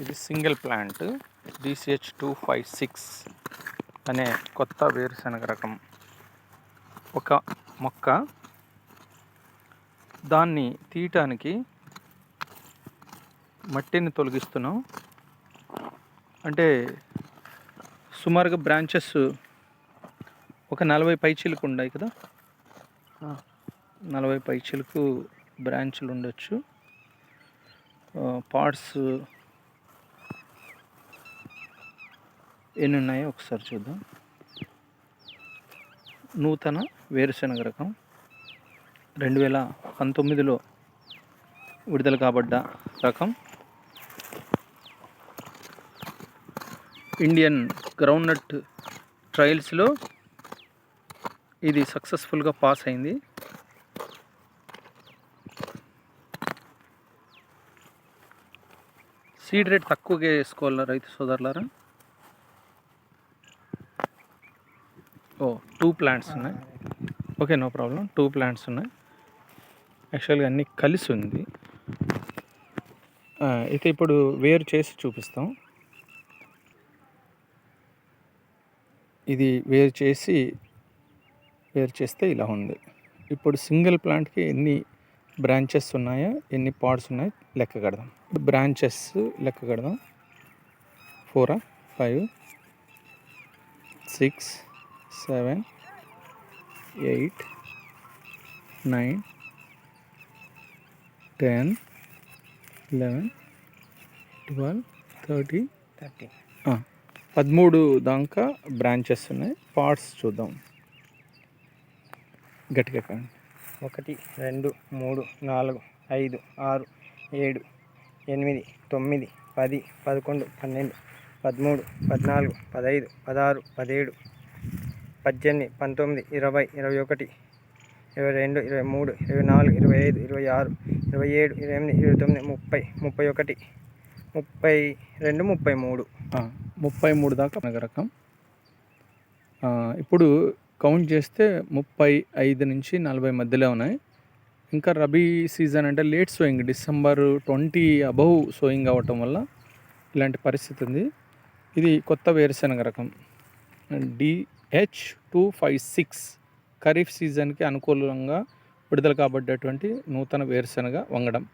ఇది single plant DCH two five six అనే కొత్త వేరుశనగ రకం. ఒక మొక్క. దాన్ని తీయటానికి మట్టిని తొలగిస్తున్నాం. అంటే సుమారుగా బ్రాంచెస్ ఒక నలభై పైచీలకు ఉన్నాయి కదా? నలభై పైచీలకు బ్రాంచ్లు ఉండొచ్చు. పార్ట్స్ ఎన్ని ఉన్నాయో ఒకసారి చూద్దాం. నూతన వేరుశనగ రకం. రెండు వేల పంతొమ్మిదిలో విడుదల కాబడ్డ రకం. ఇండియన్ గ్రౌండ్నట్ ట్రయల్స్లో ఇది సక్సెస్ఫుల్గా పాస్ అయింది. సీడ్ రేట్ తక్కువగా వేసుకోవాలా రైతు సోదరులారా? ఓ టూ ప్లాంట్స్ ఉన్నాయి. Okay no problem two plants ఉన్నాయి. యాక్చువల్గా అన్నీ కలిసి ఉంది. అయితే ఇప్పుడు వేరు చేసి చూపిస్తాం. ఇది వేరు చేసి వేరు చేస్తే ఇలా ఉంది. ఇప్పుడు సింగిల్ ప్లాంట్కి ఎన్ని బ్రాంచెస్ ఉన్నాయో ఎన్ని పాడ్స్ ఉన్నాయో లెక్క కడదాం. బ్రాంచెస్ లెక్క కడదాం. ఫోరా five six seven eight nine ten eleven twelve thirty. Thirty. పదమూడు దాకా బ్రాంచెస్ ఉన్నాయి. పార్ట్స్ చూద్దాం. గట్టిగా ఒకటి రెండు మూడు నాలుగు ఐదు ఆరు ఏడు ఎనిమిది తొమ్మిది పది పదకొండు పన్నెండు పదమూడు పద్నాలుగు పదహైదు పదహారు పదిహేడు పద్దెనిమిది పంతొమ్మిది ఇరవై ఇరవై ఒకటి ఇరవై రెండు ఇరవై మూడు ఇరవై నాలుగు ఇరవై ఐదు ఇరవై ఆరు ఇరవై ఏడు ఇరవై ఎనిమిది ఇరవై తొమ్మిది ముప్పై ముప్పై ఒకటి ముప్పై రెండు ముప్పై మూడు ముప్పై మూడు దాకా రకం ఇప్పుడు కౌంట్ చేస్తే ముప్పై ఐదు నుంచి నలభై మధ్యలో ఉన్నాయి. ఇంకా రబీ సీజన్ అంటే late sowing December twenty above sowing అవ్వటం వల్ల ఇలాంటి పరిస్థితి ఉంది. ఇది కొత్త వేరుశనగ రకం. D H two five six kharif సీజన్కి అనుకూలంగా విడుదల కాబడ్డటువంటి నూతన వేరుశనగ వంగడం.